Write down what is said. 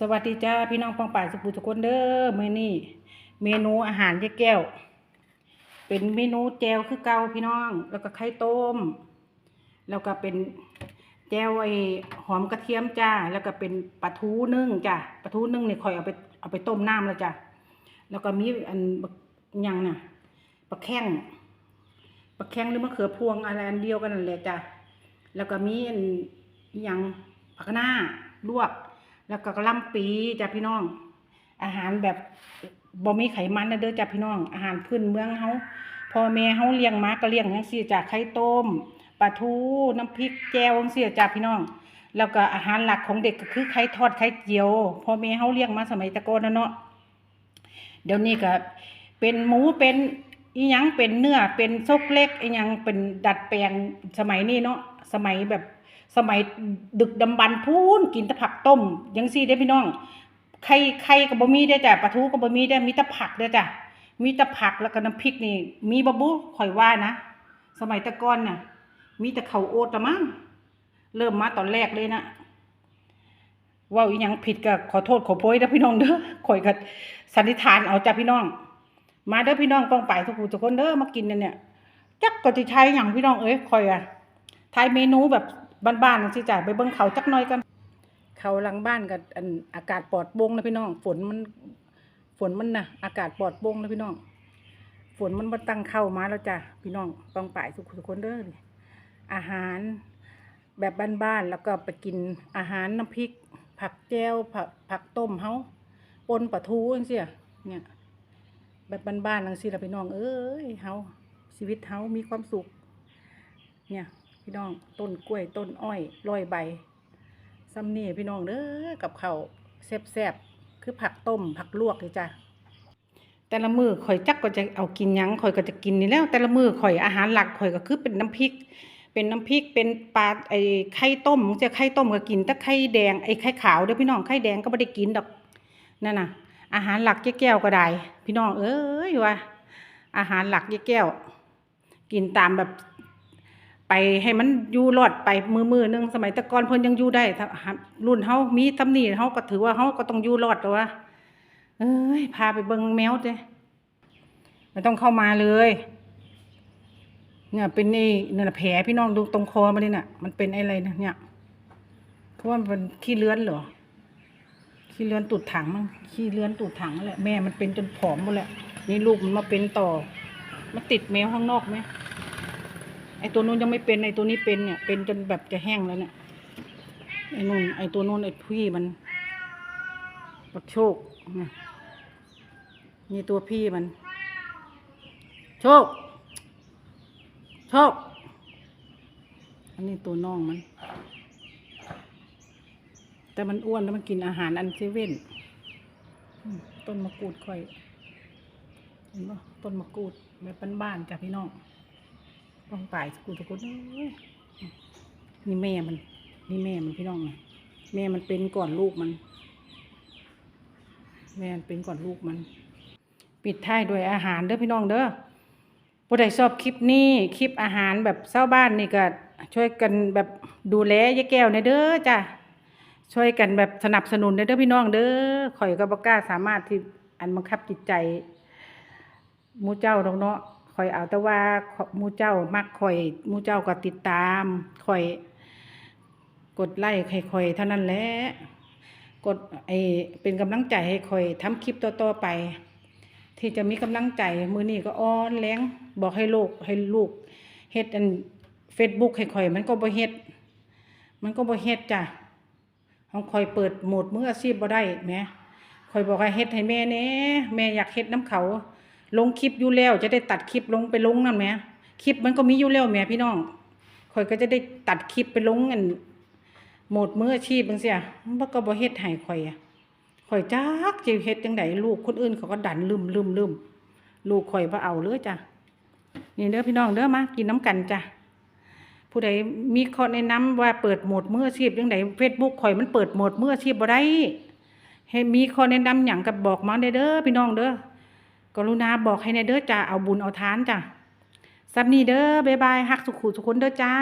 สวัสดีจ้าพี่น้องปองป่ายสุขุทุกคนเด้อมื้อนี้เมนูอาหารยายแก้ว เป็นเมนูแจวคือเก่าพี่น้อง แล้วก็ไข่ต้ม แล้วก็เป็นแจวไอ้หอมกระเทียมจ้า แล้วก็เป็นปลาทูนึ่งจ้าปลาทูนึ่งเนี่ยค่อยเอาไปเอาไปต้มน้ำแล้วจ้าแล้วก็มีอันยังน่ะปลาแข้งปลาแข้งหรือมะเขือพวงอะไรอันเดียวกันนั่นแหละจ้าแล้วก็มีอันยังผักหน้าลวก แล้วก็กระลำปีจ้ะพี่น้อง อาหารแบบบ่มีไขมันนะเด้อจ้ะพี่น้อง อาหารพื้นเมืองเฮาพ่อแม่เฮาเลี้ยงมาก็เลี้ยงจังซี่จ้ะไข่ต้มปลาทูน้ำพริกแจ่วจังซี่จ้ะพี่น้อง แล้วก็อาหารหลักของเด็กก็คือไข่ทอดไข่เจียวพ่อแม่เฮาเลี้ยงมาสมัยตะโกนนะเนาะเดี๋ยวนี้ก็เป็นหมูเป็น อีหยังเป็นเนื้อเป็นซกเล็กอีหยังเป็นดัดแปลงสมัยนี้เนาะสมัยแบบสมัยดึกดำบรรพ์พูนกินแต่ผักต้มจังซี่เด้พี่น้องไข่ไข่ก็บ่มีได้จ้ะปลาทูก็บ่มีได้มีแต่ผักเด้จ้ะมีแต่ผักแล้วก็น้ำพริกนี่ มีบ่บุข่อยว่านะสมัยตะก่อนน่ะ มีแต่ข้าโอ๊ตละมั้งเริ่มมาตอนแรกเลยนะว่าอีหยังผิดก็ขอโทษขอโพยเด้อพี่น้องเด้อข่อยก็สันนิษฐานเอาจ้ะพี่น้อง มาเด้อพี่น้องป้องไปทุกผู้ทุกคนเด้อมากินเนี่ยเนี่ยจักก็สิใช้หยังพี่น้องเอ้ยข่อยอะทายเมนูแบบบ้านๆจังซี่จ้ะไปเบิ่งเขาจักหน่อยกันเขาหลังบ้านกับอันอากาศปลอดโปร่งนะพี่น้อง ฝนมันฝนมันนะอากาศปลอดโปร่งนะพี่น้อง ฝนมันมาตั้งเข้ามาแล้วจ้ะพี่น้องต้องไป่ทุกทุกคนเด้อนี่อาหารแบบบ้านๆแล้วก็ไปกินอาหารน้ำพริก ผักแจ่วผักผักต้มเฮาปนปลาทูจังซี่เนี่ย แบบบ้านๆจังซี่ล่ะพี่น้อง เอ้ยเฮาชีวิตเฮามีความสุข เนี่ย พี่น้องต้นกล้วยต้นอ้อยร้อยใบซ้ำนี่พี่น้องเด้อกับเขาวแซ่บๆคือผักต้มผักลวกเลยจ้ะแต่ละมือข่อยจักก็จะเอากินยังข่อยก็จะกินนี่แล้ว แต่ละมือข่อยอาหารหลักข่อยก็คือเป็นน้ำพริก เป็นน้ำพริกเป็นปลาไอ้ไข่ต้มจะไข่ต้มก็กินแต่ไข่แดงไอ้ไข่ขาวเด้อพี่น้องไข่แดงก็ไม่ได้กินดอกนั่นน่ะ อาหารหลักแก้วๆก็ได้ พี่น้องเอ้ยว่า อาหารหลักแก้ว กินตามแบบไปให้มันอยู่รอดไปมือมือนึงสมัยต่ก่อนเพิ่นยังอยู่ได้รุ่นเฮามีตำหนิเฮาก็ถือว่าเฮาก็ต้องอยู่รอดแต่ว่าเอ้ยพาไปเบิ่งแมวเด้ไม่ต้องเข้ามาเลย เนี่ยเป็นนี่เนี่ยแผลพี่น้องดูตรงคอมันนี่น่ะมันเป็นอะไรนะเนี่ยเพราะว่ามันขี้เลื้อนเหรอ ขี้เลื้อนตูดถังมั้งขี้เลื้อนตูดถังแหละแม่มันเป็นจนผอมหมดแหละนี่ลูกมันมาเป็นต่อมันติดแมวข้างนอกไหมไอตัวนู้นยังไม่เป็นไอตัวนี้เป็นเนี่ย เป็นจนแบบจะแห้งแล้วเนี่ยไอนู่นไอตัวนู้นไอพี่มันปักโชคนะนี่ตัวพี่มัน โชค โชค อันนี้ตัวน้องมัน แต่มันอ้วนแล้วมันกินอาหารอันเซเว่นต้นมะกรูดค่อย เห็นปะต้นมะกรูดแบบบ้านๆจ้ะพี่น้องต้องตายสกุลสกุลเอ้ยนี่แม่มัน นี่แม่มันพี่น้องไงแม่มันเป็นก่อนลูกมัน แม่มันเป็นก่อนลูกมัน ปิดท้ายด้วยอาหารเด้อพี่น้องเด้อผู้ใดชอบคลิปนี้คลิปอาหารแบบเศร้าบ้านนี่ก็ช่วยกันแบบดูแลยายแก้วในเด้อจ้ะ ช่วยกันแบบสนับสนุนเด้อพี่น้องเด้อข่อยกับกล้าสามารถที่อันบังคับจิตใจมูเจ้าดอกเนาะข่อยเอาแต่ว่ามูเจ้ามักข่อยมูเจ้าก็ติดตามข่อย กดไลค์ให้ข่อยเท่านั้นแหละกดไอเป็นกำลังใจให้ข่อยทำคลิปต่อๆไป ที่จะมีกำลังใจมือนี้ก็อ้อนแรงบอกให้ลูกให้ลูกเฮ็ดอันเฟซบุ๊กให้ข่อย มันก็บ่เฮ็ดมันก็บ่เฮ็ดจ้ะ ของข่อยเปิดโหมดมืออาชีพบ่ได้แหมข่อยบอกให้เฮ็ดให้แม่แน่แม่อยากเฮ็ดน้ำเขา ลงคลิปอยู่แล้ว จะได้ตัดคลิปลงไปลงนั่นแหมคลิปมันก็มีอยู่แล้วแหมพี่น้องข่อยก็จะได้ตัดคลิปไปลงอันโหมดมืออาชีพจังซี่มันก็บ่เฮ็ดให้ข่อยอะข่อยจักสิเฮ็ดจังไดลูกคนอื่นเขาก็ดันลืมลืมลืมลูกข่อยบ่เอาเลยจ้ะนี่เด้อพี่น้องเด้อมากินน้ำกันจ้ะ ผู้ใดมีข้อแนะนำว่าเปิดโหมดมืออาชีพยังได Facebook ข่อยมันเปิดโหมดมืออาชีพบ่ได้ให้มีข้อแนะนำอย่างกับบอกมาเด้อพี่น้องเด้อกรุณาบอกให้ในเด้อจ้าเอาบุญเอาทานจ้าซับนี้เด้อบ๊ายบายฮักสุขุสุขคนเด้อจ้า